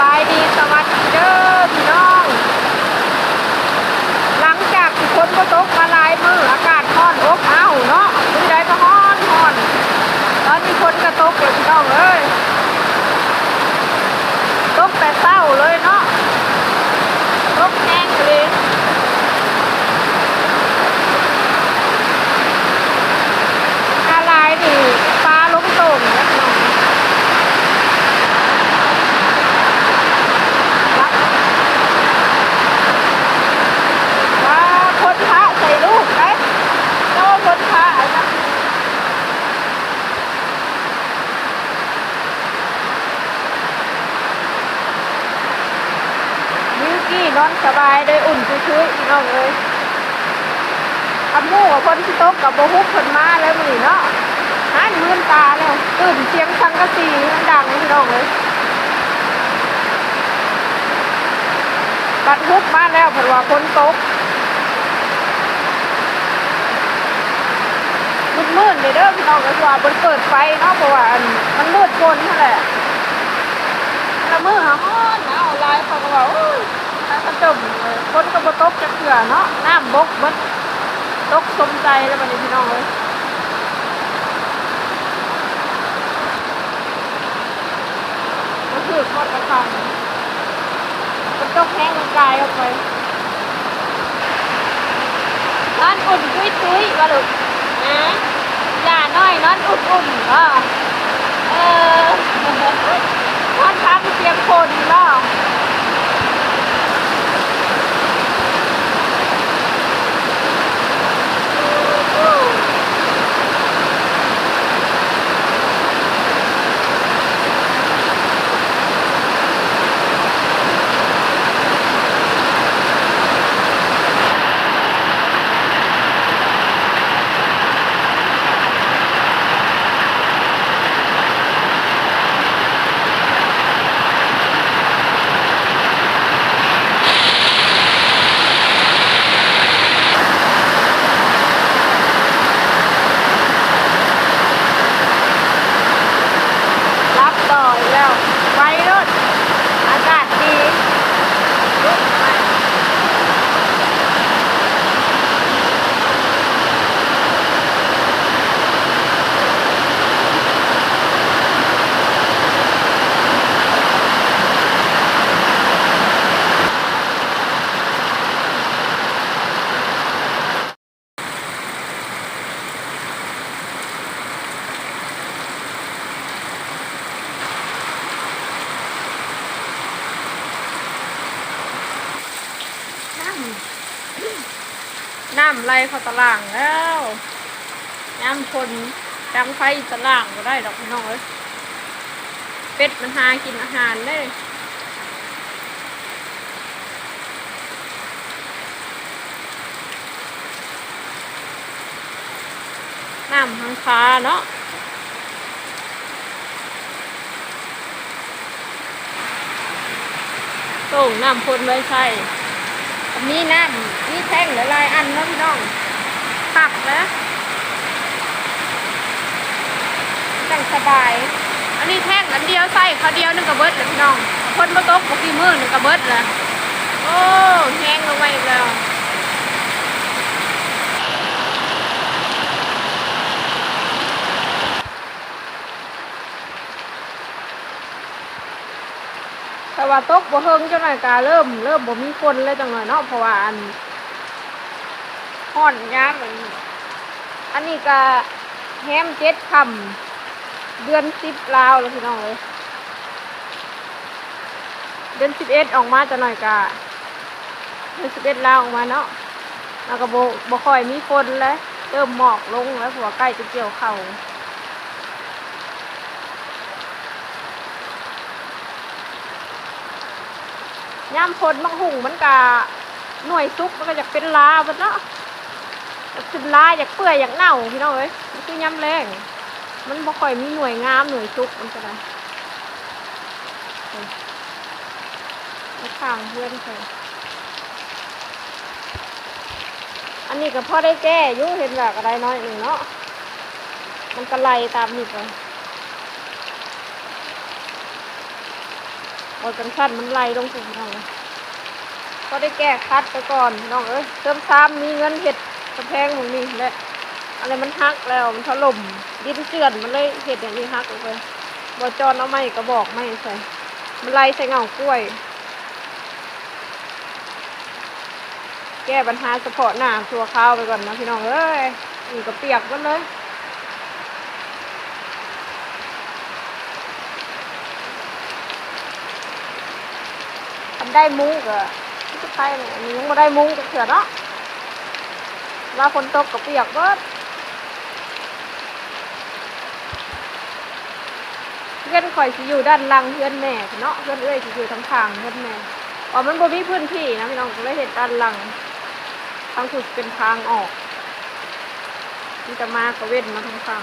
buy these นอนสบายได้อุ่นชื้นๆพี่น้องเลยทำมู่กับคนที่โต๊ะกับโบฮุกคนมาแล้วมือนี้เนาะหาหมื่นตาแล้วตื่นเสียงสังกะสีมันดังพี่น้องเลยบัดฮุกมาแล้วเพิ่นว่าคนตกมืดมืดเลยเด้อพี่น้องก็ว่าเพิ่นเปิดไฟเนาะเพราะว่าอันมันมืดคนนั่นแหละละมือหาฮ้อนหนาวลายเขาก็ว่า โอ้ยถ้ากระจมคนก็บตกจักเทื่อเนาะน้ำบกบดตกสมใจแล้วบัดนี้พี่น้องเอ้ยก็คือทอดกระชังมันต้องแห้งมันกลายออกไปนอนอุ่นตุ้ยตุ้ยว่าลูกนะอย่าน้อยนอนอุ่นอุ่นอะเออนอนค้างเตรียงคนเนาะรับต่ออีกแล้วไปรถอากาศดีลุกไป น้ำน้ำไหลเข้าตารางแล้วน้ำคนดังไฟตารางก็ได้ดอกพี่น้องเอ้ยเป็ดมันหากินอาหารได้น้ำทางคาเนาะต่งน้ำพ่นไว้ใช่ มีน้ำมีแท่งหลายอันเนาะพี่น้องผักนะจังสบาย อันนี้แท่งอันเดียวใส่เขาวเดียวนึงกระเบิดเลยพี่น้อง คนมาตกปกี่มือนึงกระเบิดเลยโอ้แห้งลงไปอีกแล้ว แต่ว่าตกบ่เฮิงจังหน่อยกาเริ่มเริ่มบ่มีคนเลยจังหน่อยเนาะเพราะว่าอันห่อนยามอันอันนี้ก็แฮมเจ็ดคำเดือนสิบลาวแล้วพี่น้องเลยเดือนสิบเอ็ดออกมาจังหน่อยกาเดือนสิบเอ็ดลาวออกมาเนาะแล้วก็บ่บ่ค่อยมีคนเลยเริ่มหมอกลงแล้วเพราะว่าใกล้จะเกี่ยวเข้า ย่ามพลมังหุงมันกะหน่วยซุกมันก็อยากเป็นลาบัดเนาะอยากเป็นลาอยากเปื่อยอยากเน่าพี่น้องเอ้ยมันคือย่ำแรงมันบ่ค่อยมีหน่วยงามหน่วยซุกมันก็ได้ไปข้างเพื่อนใส่อันนี้ก็พอได้แก้ยุ่เห็นแบบอะไรน้อยหนึ่งเนาะมันก็ไล่ตามนี่ไป บอกันขั้นมันไล่ลงถึงน้องเลยก็ได้แก้คัดไปก่อนน้องเอ้ยเติมซ้ำมีเงินเห็ดกระแพงหมึงนี่แหละอะไรมันหักแล้วมันถล่มดินเจือนมันเลยเห็ดอย่างนี้หักลงไปบอจอนเอาไม้กระบอกไม้ใส่มันไล่ใส่เงากล้วย แก้ปัญหาเฉพาะหน้าตัวข้าวไปก่อนนะพี่น้องเอ้ยนี่ก็เปียกกันเลย ได้มุ้งก็ไม่ใช่เลยอันนี้งไม่ได้มุ้งก็เถื่อนเนาะวลาฝนตกก็เปียกเบิดเพื่อนคอยสิอยู่ด้านหลังเพื่อนแม่เนาะเพื่อนเอ้ยสิอยู่ทางทางเพื่อนแม่อ๋อมันบ่มีพื้นที่นะพี่น้องก็เลยเห็นด้านหลังทางสุดเป็นทางออกที่จะมาก็เว้นมาทางฝั่ง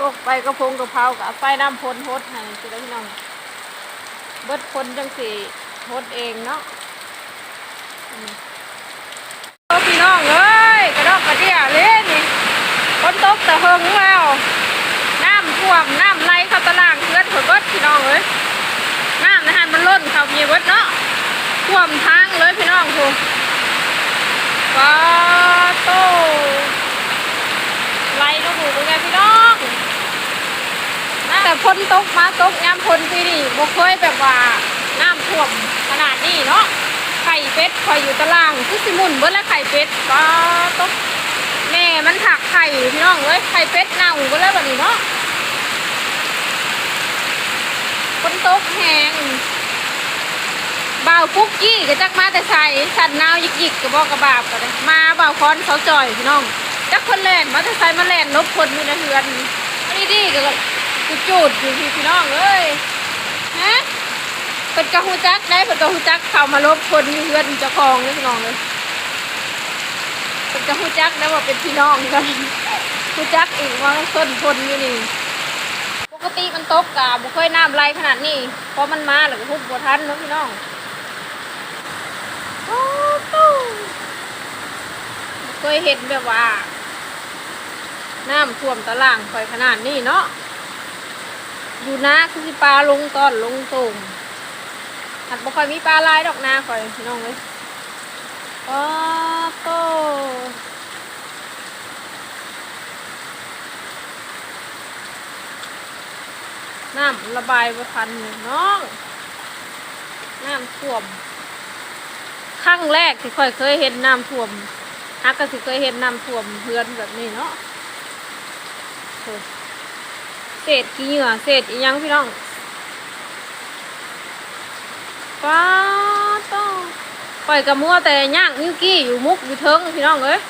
ลกไปกระพงกระเพรากับไฟน้ำพ้นโฮดให้สิได้อพี่น้อง เบิดคนจังสี่โฮดเองเนาะพี่น้องเอ้ยกระดอกกระเดียเลยนี่ฝนตกแต่เฮงแล้ว น้ำท่วมน้ำไหลเข้าตารางเพื่อนเผื่อเบิดพี่น้องเอ้ยน้ำนะฮะมันล้นเข้ามีเบิดเนาะท่วมทางเลยพี่น้องพูปาโตไหลลงหูเป็นไงพี่น้อง แต่ฝนตกมาตกยามฝนปีนี้บ่เคยแบบว่าน้ำท่วมขนาดนี้เนาะไข่เป็ดคอยอยู่ตารางคือสิมุนเบิดแล้วไข่เป็ดปาตกแม่มันถักไข่พี่น้องเอ้ยไข่เป็ดเน่าเบิดแล้วแบบนี้เนาะฝนตกแหงบ่าวปุ๊กกี้ก็จักมาแต่ใส่สันนาวยิกยิกก็บอกกระบาบก็เลยมาบ่าวคอนเขาจ่อยพี่น้องจักคนแล่นมาแต่ใส่มาแล่นลบคนมีนะเฮือนอันนี้ดีก็ กูจูดอยู่พี่พี่น้องเอ้ยฮะเป็นกระหูจักได้เป็นกระหูจักเข้ามาลบคนมีเฮือนเจ้าของเลยพี่น้องเลยเป็นกระหูจักได้ว่าเป็นพี่น้องกันหูจักอีกว่าส้นคนอยู่นี่ปกติมันตกกะบ่เคยน้ำไหลขนาดนี้เพราะมันมาแล้วก็ทุบบ่ทันเนาะพี่น้องโอ้โหบ่เคยเห็นแบบว่า น้ำท่วมตะล่างคอยขนาดนี้เนาะ อยู่นาคือปลาลงตอนลงตุ่มหัดบ่ค่อยมีปลาลายดอกนาคอยน้องเลยโอ้โหน้ำระบายบ่ทันเน้องน้ำท่วมครั้งแรกที่ค่อยเคยเห็นน้ำท่วมฮักก็สิเคยเห็นน้ำท่วมเพื่อนแบบนี้เนาะ เศษขี้เหงื่อเศษอียังพี่น้องป้าต้องปล่อยกระมัวแต่ย่างนิ้วกี้อยู่มุกอยู่เทิงพี่น้องเอ้ย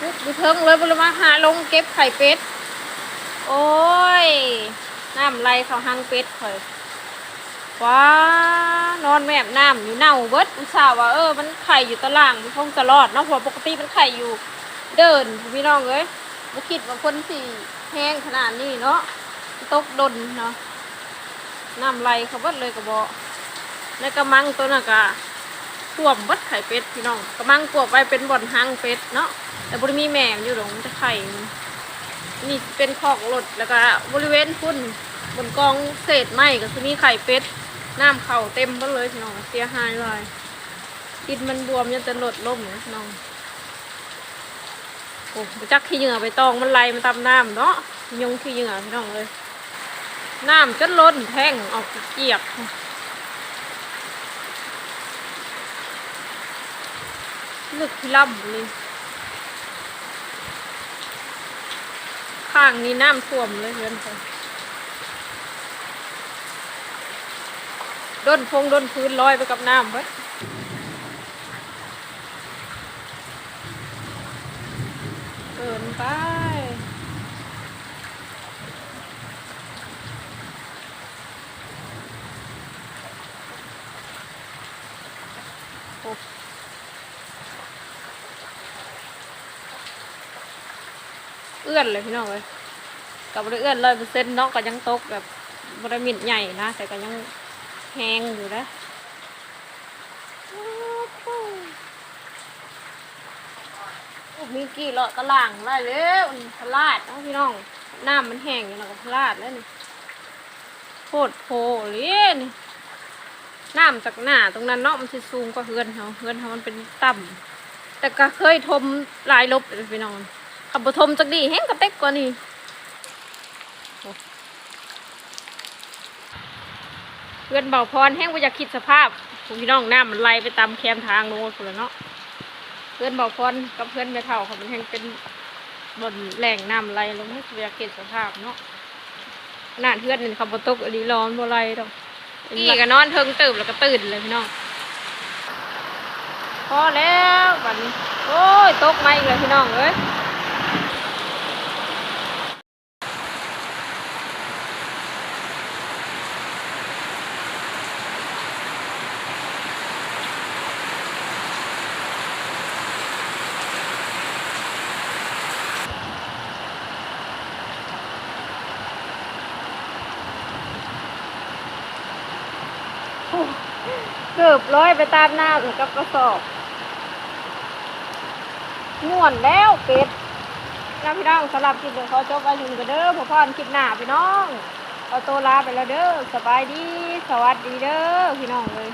บุกบุเทิงเลยบุรมาหาลงเก็บไข่เป็ด โอ้ย น้ำไหลเขาหังเป็ดข่อย ว้านอนแมบน้ำอยู่เน่าเบิดอุตส่าห์ว่าเออมันไข่อยู่ตารางมันคงจะรอดเนาะเพราะปกติมันไข่อยู่เดินพี่น้องเอ้ยบ่คิดว่าคนสี่แห้งขนาดนี้เนาะตกดนเนาะน้ำไหลเขาเบิดเลยกระบอกในกระมังตัวน่ะกะท่วมเบิดไข่เป็ดพี่น้องกระมังกวบไว้เป็นบ่อนหางเป็ดเนาะแต่บริมีแม่มันอยู่ตรงจะไข่นนี่เป็นคอกรถแล้วก็บริเวณพุ่นบนกองเศษไม้ก็คือมีไข่เป็ด น้ำเข่าเต็มหมดเลยพี่น้องเสียหายเลยดินมันบวมยันจะหลดล่มเลยพี่น้องโอ้จักขี้เหงื่อไปตองมันไหลมันตามน้ำเนาะยงขี้เหงื่อพี่น้องเลยน้ำจนล้นแท่งออกเกียกลึกล่ำเลยข้างนี้น้ำท่วมเลยเพื่อนคน ด้นพงด้นพื้นลอยไปกับน้ำเบิดเกินไปโอ้เอื้อนเลยพี่น้องเลยกับบริเอื้อนร้อยเปอร์เซ็นต์เนาะก็ยังตกแบบบริมิดใหญ่นะแต่ก็ยัง แห้งอยู่นะโอ้มีกี่เลาะตะล่างได้แล้วนี่พลาดนะพี่น้องน้ำมันแห้งอยู่แล้วก็พลาดแล้วนี่โคตรโพเลยนี่น้ำจากหน้าตรงนั้นเนาะมันจะสูงกว่าเฮือนเขาเฮือนเขามันเป็นต่ำแต่ก็เคยทมลายลบเลยพี่น้องขับบทมจากดีแห้งกระเต็กกว่านี่ เพื่อนเบาพรแห้งว่าอยากคิดสภาพผมพี่น้องน้ำมันไหลไปตามแคมทางลงคนละเนาะเพื่อนเบาพรกับเพื่อนแม่เท่าเขามันแห้งเป็นบนแหล่งน้ำไหลลงให้อยากคิดสภาพเนาะขนาเพื่อนนี่เขาบตกอดีร้อนบ่ไหลดอกนี่ก็นอนเทิงตื่นแล้วก็ตื่นเลยพี่น้องพอแล้วบันโอ้ยตกมาอีกเลยพี่น้องเอ้ย เกือบร้อยไปตามหน้าถึงกับกระสอบม่วนแล้วเป็ดนะพี่น้องสำหรับคลิปเดี๋ยวขอจบไว้ถึงกันเด้อพอพอนคลิปหน้าพี่น้องเอาตัวลาไปแล้วเด้อสบายดี สวัสดีเด้อพี่น้องเลย